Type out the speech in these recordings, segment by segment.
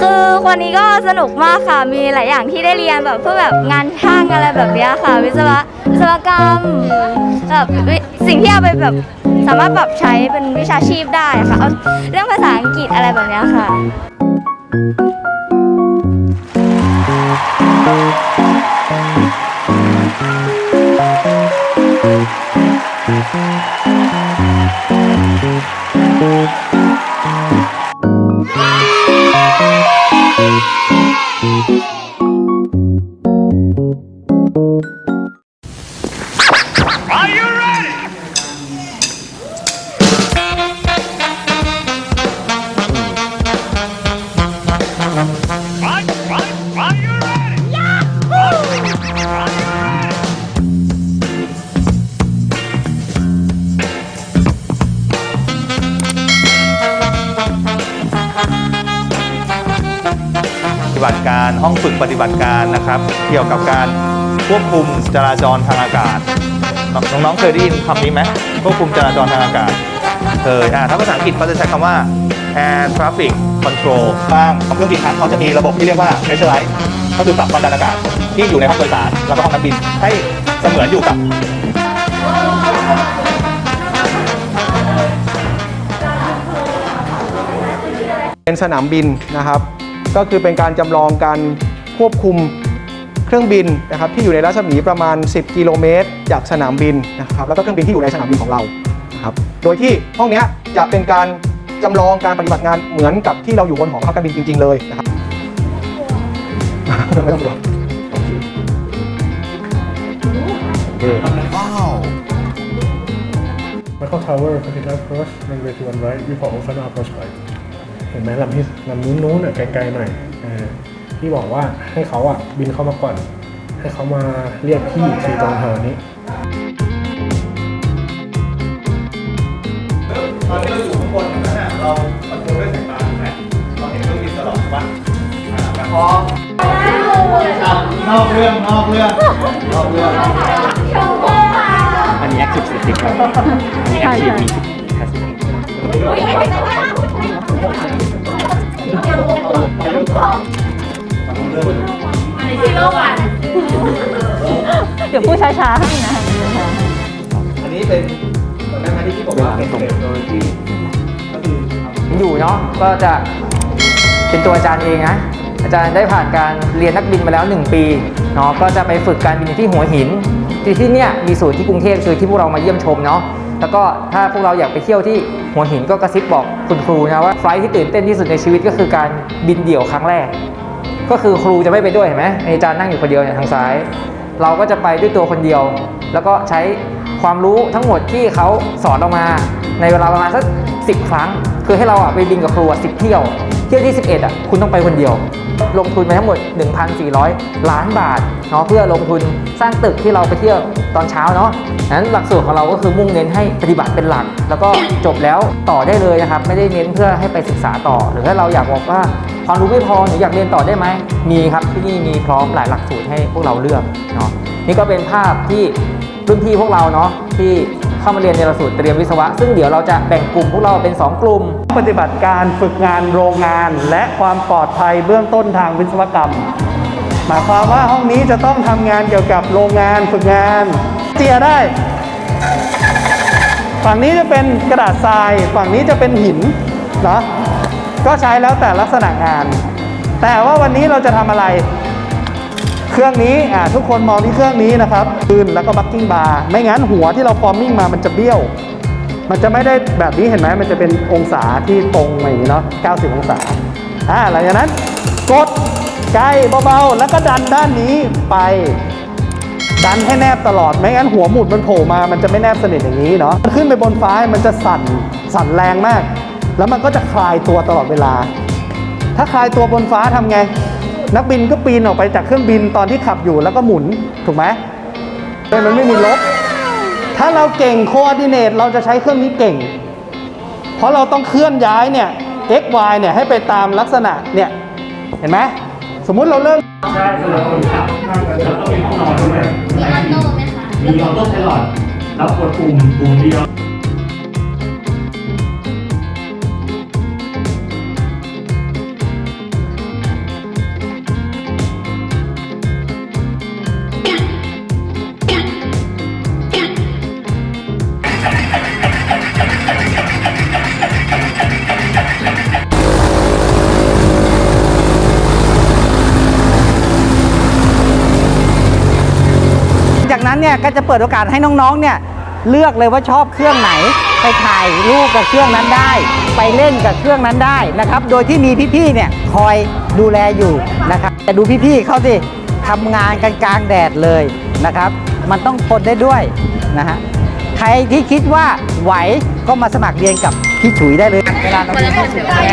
คือวันนี้ก็สนุกมากค่ะ มีหลายอย่างที่ได้เรียนแบบเพื่อแบบงานช่างอะไรแบบเนี้ยค่ะ วิศวะวิศวกรรมแบบวิสิ่งที่เอาไปแบบสามารถปรับใช้เป็นวิชาชีพได้ค่ะเอาเรื่องภาษาอังกฤษอะไรแบบเนี้ยค่ะ ฏิบัติการห้องฝึกปฏิบัติการนะครับ เกี่ยวกับการควบคุมจราจรทางอากาศ น้องๆเคยได้ยินคำนี้ไหมควบคุมจราจรทางอากาศเคยอ่าถ้าภาษาอังกฤษเขาจะใช้คำว่า air traffic control บ้างเครื่องบินครับเขาจะมีระบบที่เรียกว่า pressurize ก็คือปรับความดันอากาศที่อยู่ในห้องโดยสารแล้วก็ห้องนักบินให้เสมือนอยู่กับเป็นสนามบินนะครับ ก็คือเป็นการจำลองการควบคุมเครื่องบินนะครับที่อยู่ในรัศมีประมาณ 10 กิโลเมตร จากสนามบินนะครับแล้วก็เครื่องบินที่อยู่ในสนามบินของเราครับโดยที่ห้องนี้จะเป็นการจำลองการปฏิบัติงานเหมือนกับที่เราอยู่บนหอพักการบินจริง ๆ เลยนะครับไม่ต้องกลัวโอเคโอเค Michael Tower Capital Approach runway to one right before open approach right เห็นไหมลำที่ลำนู้นนู้นๆอะไกลๆหน่อยอ่าพี่บอกว่าให้เขาอะบินเข้ามาก่อน ให้เขามาเรียกพี่อีกทีตรงแถวนี้ตอนที่เราอยู่ข้างบนนั้นน่ะเราคอนโทรลด้วยสายตาถูกไหมเราเห็นเครื่องบินตลอดถูกปะอ่าแต่พออะนอกเรื่องนอกเรื่องนอกเรื่องอันนี้ active static ครับอันนี้ active มี passive เดี๋ยวพูดช้าๆให้นะอันนี้เป็นตอนที่พี่บอกว่าเป็นเทคโนโลยีก็คืออยู่เนาะก็จะเป็นตัวอาจารย์เองนะอาจารย์ได้ผ่านการเรียนนักบินมาแล้ว 1 ปีเนาะก็จะไปฝึกการบินที่หัวหิน ที่ที่เนี่ยมีศูนย์ที่กรุงเทพคือที่พวกเรามาเยี่ยมชมเนาะ แล้วก็ถ้าพวกเราอยากไปเที่ยวที่หัวหินก็กระซิบบอกคุณครูนะว่าไฟล์ที่ตื่นเต้นที่สุดในชีวิตก็คือการบินเดี่ยวครั้งแรก ก็คือครูจะไม่ไปด้วยเห็นไหมอาจารย์นั่งอยู่คนเดียวเนี่ยทางซ้าย เราก็จะไปด้วยตัวคนเดียว แล้วก็ใช้ความรู้ทั้งหมดที่เขาสอนเรามา ในเวลาประมาณสักสิครั้ง คือให้เราอะไปบินกับครูสิบเที่ยว เที่ยวที่ 11อะคุณต้องไปคนเดียว ลงทุนไปทั้งหมด 1,400 ล้านบาทเนาะเพื่อลงทุนสร้างตึกที่เราไปเที่ยวตอนเช้าเนาะนั้นหลักสูตรของเราก็คือมุ่งเน้นให้ปฏิบัติเป็นหลัก แล้วก็จบแล้วต่อได้เลยนะครับ ไม่ได้เน้นเพื่อให้ไปศึกษาต่อ หรือถ้าเราอยากบอกว่าความรู้ไม่พอหนูอยากเรียนต่อได้ไหมมีครับที่นี่มีพร้อมหลายหลักสูตรให้พวกเราเลือกเนาะนี่ก็เป็นภาพที่รุ่นพี่พวกเราเนาะที่ เข้ามาเรียนในหลักสูตรเตรียมวิศวะ ซึ่งเดี๋ยวเราจะแบ่งกลุ่มพวกเราเป็นสองกลุ่ม ปฏิบัติการฝึกงานโรงงาน และความปลอดภัยเบื้องต้นทางวิศวกรรม หมายความว่าห้องนี้จะต้องทำงานเกี่ยวกับโรงงานฝึกงาน เจียได้ ฝั่งนี้จะเป็นกระดาษทราย ฝั่งนี้จะเป็นหินเนาะก็ใช้แล้วแต่ลักษณะงาน แต่ว่าวันนี้เราจะทำอะไร เครื่องนี้อ่าทุกคนมองที่เครื่องนี้นะครับปืนแล้วก็บักกิ้งบาร์ไม่งั้นหัวที่เราฟอร์มิ่งมามันจะเบี้ยว มันจะไม่ได้แบบนี้เห็นไหมมันจะเป็นองศาที่ตรงอย่างนี้เนาะ90 องศาอ่าหลังจากนั้นกดใกล้เบาๆแล้วก็ดันด้านนี้ไป ดันให้แนบตลอดไม่งั้นหัวหมุดมันโผล่มามันจะไม่แนบสนิทอย่างนี้เนาะมันขึ้นไปบนฟ้ามันจะสั่นสั่นแรงมาก แล้วมันก็จะคลายตัวตลอดเวลา ถ้าคลายตัวบนฟ้าทำไง นักบินก็ปีนออกไปจากเครื่องบินตอนที่ขับอยู่แล้วก็หมุนถูกไหมมันไม่มีลบ ถ้าเราเก่งโคอ r d ดิเนตเราจะใช้เครื่องนี้เก่ง เพราะเราต้องเคลื่อนย้ายเนี่ย x y เนี่ยให้ไปตามลักษณะเนี่ยเห็นไหมสมมุติเราเริ่มใช่คือเราคนขับแล้วก็มีห้องนอนด้วยมีออโต้ไหมคะมีออโต้ไพลอตแล้วกดปุ่มปุ่มเดียว เนี่ยก็จะเปิดโอกาสให้น้องๆเนี่ยเลือกเลยว่าชอบเครื่องไหน ไปถ่ายรูปกับเครื่องนั้นได้ ไปเล่นกับเครื่องนั้นได้นะครับ โดยที่มีพี่ๆเนี่ยคอยดูแลอยู่นะครับแต่ดูพี่ๆเขาสิทำงานกันกลางแดดเลยนะครับ มันต้องทนได้ด้วยนะฮะใครที่คิดว่าไหวก็มาสมัครเรียนกับพี่ฉุยได้เลย เวลาเราเรียนที่สูงใช่ไหม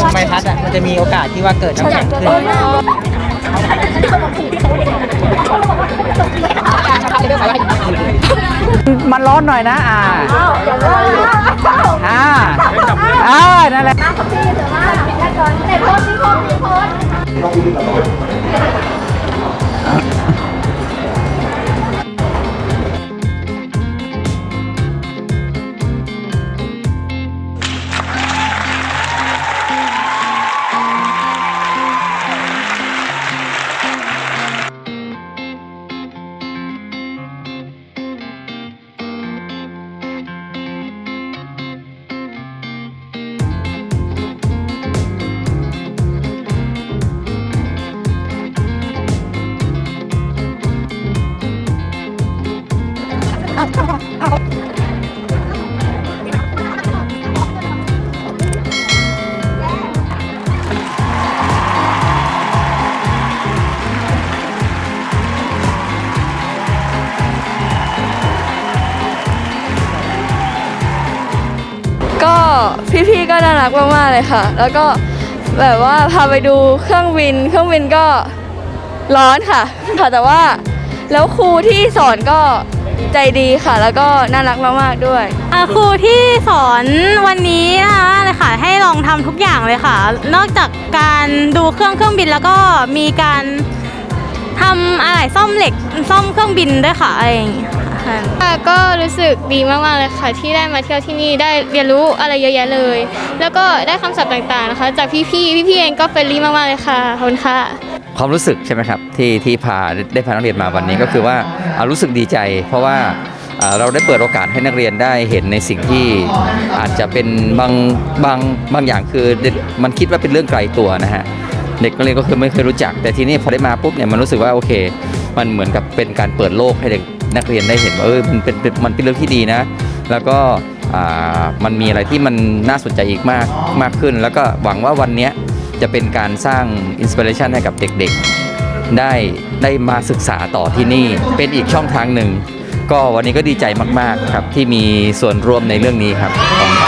ตรงใบพัดอะมันจะมีโอกาสที่ว่าเกิดน้ำแข็งขึ้น มันร้อนหน่อยนะ อ่าอ่าอ่านั่นแหละก็ พี่ๆก็น่ารักมากๆเลยค่ะ แล้วก็แบบว่าพาไปดูเครื่องบิน เครื่องบินก็ร้อนค่ะ ค่ะแต่ว่าแล้วครูที่สอนก็ใจดีค่ะ แล้วก็น่ารักมากๆด้วยครูที่สอนวันนี้นะคะเลยค่ะให้ลองทำทุกอย่างเลยค่ะ นอกจากการดูเครื่องเครื่องบินแล้วก็มีการทำอะไรซ่อมเหล็กซ่อมเครื่องบินด้วยค่ะอะไรอย่างเงี้ย ค่ะ ค่ะก็รู้สึกดีมากๆเลยค่ะ ที่ได้มาเที่ยวที่นี่ได้เรียนรู้อะไรเยอะแยะเลย แล้วก็ได้คำศัพท์ต่างๆนะคะ จากพี่ๆพี่ๆเองก็เฟรนลี่มากๆเลยค่ะขอบคุณค่ะ ความรู้สึกใช่ไหมครับที่ที่พาได้พานักเรียนมาวันนี้ก็คือว่าอ่ารู้สึกดีใจ เพราะว่าอ่าเราได้เปิดโอกาสให้นักเรียนได้เห็นในสิ่งที่อาจจะเป็นบางบางบางอย่างคือเด็กมันคิดว่าเป็นเรื่องไกลตัวนะฮะเด็กนักเรียนก็คือไม่เคยรู้จัก แต่ทีนี้พอได้มาปุ๊บเนี่ยมันรู้สึกว่าโอเค มันเหมือนกับเป็นการเปิดโลกให้เด็ก นักเรียนได้เห็นว่าเออมันเป็นปนมันเป็นเรื่องที่ดีนะ แล้วก็มันมีอะไรที่มันน่าสนใจอีกมากมากขึ้น แล้วก็หวังว่าวันนี้จะเป็นการสร้างอินสปิเรชันให้กับเด็กๆ ได้ได้มาศึกษาต่อที่นี่เป็นอีกช่องทางหนึ่ง ก็วันนี้ก็ดีใจมากๆครับที่มีส่วนร่วมในเรื่องนี้ครับขอบคุณครับ